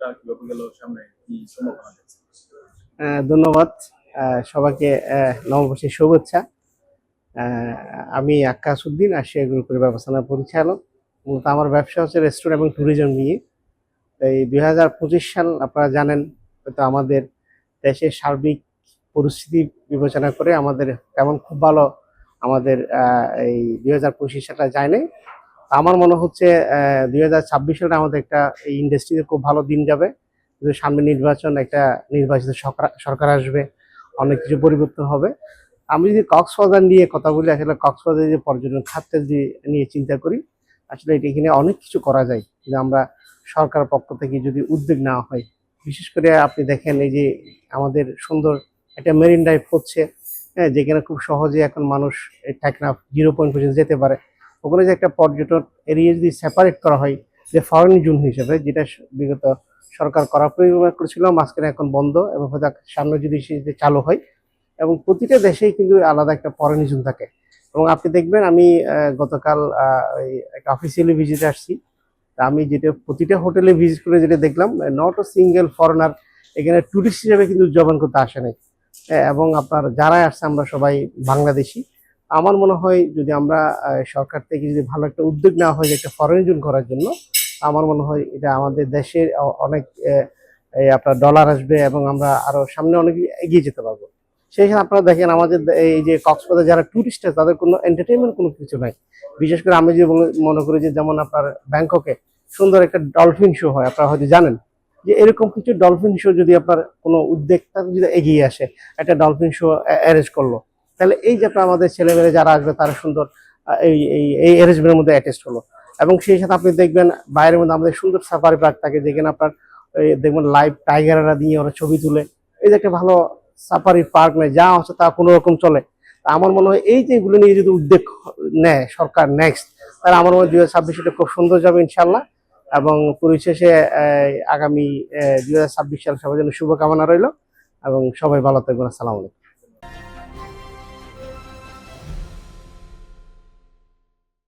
ট্যুরটা কীভাবে গেল সামনে কি সম্ভাবনা ধন্যবাদ। সবাইকে নববর্ষের শুভেচ্ছা। আমি আক্কাস উদ্দিন আশিয়া গ্রুপের ব্যবস্থাপনা পরিচালক। মূলত আমার ব্যবসা হচ্ছে রেস্টুরেন্ট এবং ট্যুরিজম নিয়ে। এই দুই হাজার পঁচিশ সাল আপনারা জানেন, হয়তো আমাদের দেশের সার্বিক পরিস্থিতি বিবেচনা করে আমাদের তেমন খুব ভালো আমাদের এই দুই হাজার পঁচিশ সালটা যায় নাই। তা আমার মনে হচ্ছে দুই হাজার ছাব্বিশ সালে আমাদের একটা এই ইন্ডাস্ট্রিতে খুব ভালো দিন যাবে। কিন্তু সামনে নির্বাচন, একটা নির্বাচিত সরকার আসবে, অনেক কিছু পরিবর্তন হবে। আমি যদি কক্সবাজার নিয়ে কথা বলি, আসলে কক্সবাজার যে পর্যটন খাতটা যদি নিয়ে চিন্তা করি, আসলে এটা এখানে অনেক কিছু করা যায়। যদি আমরা সরকার পক্ষ থেকে যদি উদ্যোগ নেওয়া হয়, বিশেষ করে আপনি দেখেন এই যে আমাদের সুন্দর একটা মেরিন ড্রাইভ হচ্ছে হ্যাঁ যেখানে খুব সহজে এখন মানুষ টেকনাফ জিরো পয়েন্ট পর্যন্ত যেতে পারে। ওখানে যে একটা পর্যটন এরিয়া যদি সেপারেট করা হয় যে ফরেন জোন হিসেবে যেটা বিগত সরকার করা পরিকল্পনা করেছিল মাঝখানে এখন বন্ধ এবং সামনে যদি সেটা চালু হয়। এবং প্রতিটা দেশেই কিন্তু আলাদা একটা ফরেন জোন থাকে। এবং আপনি দেখবেন আমি গতকাল একটা অফিসিয়ালি ভিজিটে আসছি। আমি যেটা প্রতিটা হোটেলে ভিজিট করে যেটা দেখলাম নট ও সিঙ্গেল ফরেনার এখানে টুরিস্ট হিসেবে কিন্তু উদযাপন করতে আসে নাই। হ্যাঁ, এবং আপনার যারাই আসছে আমরা সবাই বাংলাদেশি। আমার মনে হয় যদি আমরা সরকার থেকে যদি ভালো একটা উদ্যোগ নেওয়া হয় একটা ফরেন জোন করার জন্য, আমার মনে হয় এটা আমাদের দেশের অনেক এই আপনার ডলার আসবে এবং আমরা আরও সামনে অনেক এগিয়ে যেতে পারব। সেই আপনারা দেখেন আমাদের এই যে কক্সবাজার যারা টুরিস্ট আছে, তাদের কোনো এন্টারটেনমেন্ট কোনো কিছু নাই। বিশেষ করে আমি যে মনে করি যে যেমন আপনার ব্যাংককে সুন্দর একটা ডলফিন শো হয়, আপনারা হয়তো জানেন যে এরকম কিছু ডলফিন শো যদি আপনার কোনো উদ্যোক্তা যদি এগিয়ে আসে, একটা ডলফিন শো অ্যারেঞ্জ করল। তাহলে এই যে আমাদের ছেলেমেয়েরা যারা আসবে, তারা সুন্দর এই এই অ্যারেঞ্জমেন্টের মধ্যে অ্যাটেস্ট হলো। এবং সেই সাথে আপনি দেখবেন বাইরের মধ্যে আমাদের সুন্দর সাফারি পার্ক থাকে, যেখানে আপনার দেখবেন লাইভ টাইগাররা দিয়ে ওরা ছবি তুলে। এই যে একটা ভালো সাফারি পার্ক নেই যা হচ্ছে তা কোনো রকম চলে। আমার মনে হয় এই যে এগুলো নিয়ে যদি উদ্যোগ নেয় সরকার নেক্সট তাহলে আমার মনে হয় দুই হাজার খুব সুন্দর যাবে ইনশাল্লাহ এবং পরিশেষে আগামী দুই হাজার ছাব্বিশ সাল সবার জন্য শুভকামনা রইল। এবং সবাই ভালো থাকবেন। আসসালামু আলাইকুম।